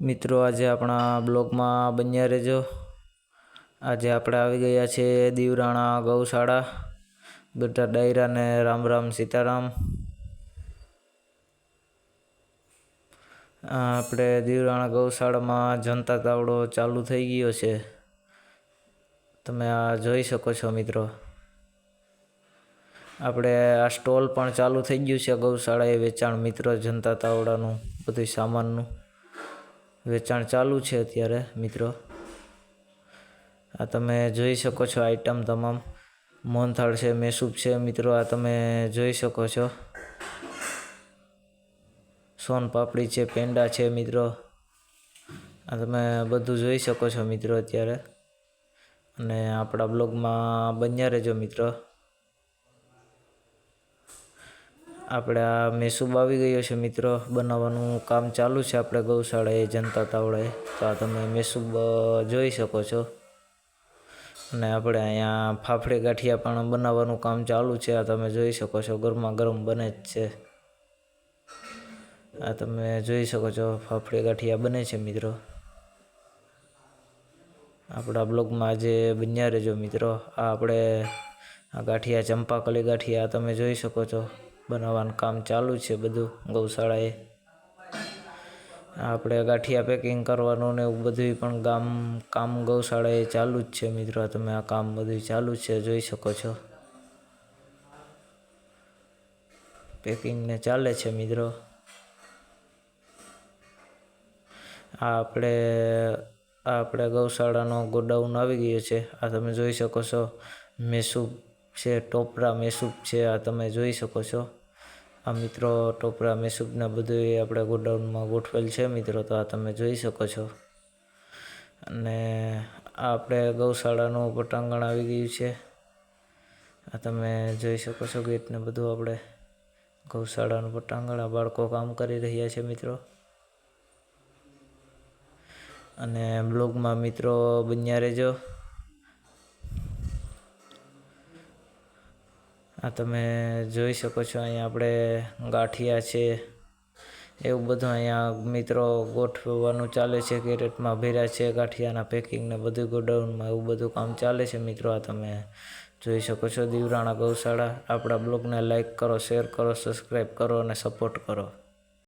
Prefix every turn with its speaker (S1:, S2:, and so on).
S1: મિત્રો, આજે આપણા બ્લોગમાં બન્યા રહેજો. આજે આપણે આવી ગયા છે દીવરાણા ગૌશાળા બધા ડાયરાને રામ રામ સીતારામ. આપણે દીવરાણા ગૌશાળામાં જનતા તાવડો ચાલુ થઈ ગયો છે. તમે આ જોઈ શકો છો મિત્રો. આપણે આ સ્ટોલ પણ ચાલુ થઈ ગયું છે ગૌશાળાએ વેચાણ મિત્ર જનતા તાવડાનું બધું સામાનનું. વેચાણ ચાલુ છે અત્યારે, મિત્રો. આ તમે જોઈ શકો છો આઈટમ તમામ. મોહનથાળ છે, મેસૂપ છે, મિત્રો, આ તમે જોઈ શકો છો. સોન પાપડી છે, પેંડા છે, મિત્રો. આ તમે બધું જોઈ શકો છો, મિત્રો, અત્યારે. અને આપણા બ્લોગમાં બન્યા રહેજો, મિત્રો. આપણે આ મેસૂબ આવી ગયો છે મિત્રો. બનાવવાનું કામ ચાલુ છે આપણે ગૌશાળાએ, જનતા તાવડાએ તો આ તમે મેસૂબ જોઈ શકો છો. અને આપણે અહીંયા ફાફડે ગાંઠિયા પણ બનાવવાનું કામ ચાલુ છે. આ તમે જોઈ શકો છો, ગરમા ગરમ બને જ છે. આ તમે જોઈ શકો છો, ફાફડે ગાંઠિયા બને છે મિત્રો. આપણા બ્લોગમાં આજે બન્યા રહેજો મિત્રો. આ આપણે આ ગાંઠિયા, ચંપાકલી ગાંઠિયા તમે જોઈ શકો છો. બનાવવાનું કામ ચાલુ છે બધું ગૌશાળાએ. આપણે ગાંઠિયા પેકિંગ કરવાનું ને એવું બધું પણ ગામ, કામ ગૌશાળાએ ચાલુ જ છે મિત્રો. તમે આ કામ બધું ચાલુ છે, જોઈ શકો છો. પેકિંગને ચાલે છે મિત્રો. આ આપણે આપણે ગૌશાળાનો ગોડાઉન આવી ગયો છે. આ તમે જોઈ શકો છો. મેસૂબ છે, ટોપરા મેસૂબ છે, આ તમે જોઈ શકો છો. આ મિત્રો ટોપરા મેસૂબના બધું આપણે ગોડાઉનમાં ગોઠવેલ છે મિત્રો, તો આ તમે જોઈ શકો છો. અને આ આપણે ગૌશાળાનું પટાંગણ આવી ગયું છે. આ તમે જોઈ શકો છો ગેટને બધું આપણે. ગૌશાળાનું પટાંગણ, આ બાળકો કામ કરી રહ્યા છે મિત્રો. અને બ્લોગમાં મિત્રો બન્યા રહેજો. આ તમે જોઈ શકો છો, અહીંયા આપણે ગાંઠિયા છે, એવું બધું અહીંયા મિત્રો ગોઠવવાનું ચાલે છે, કેરેટમાં ભર્યા છે, ગાંઠિયાના પેકિંગને બધું ગોડાઉનમાં એવું બધું કામ ચાલે છે મિત્રો, આ તમે જોઈ શકો છો. દીવરાણા ગૌશાળા, આપણા બ્લોગને લાઈક કરો શેર કરો સબસ્ક્રાઈબ કરો અને સપોર્ટ કરો.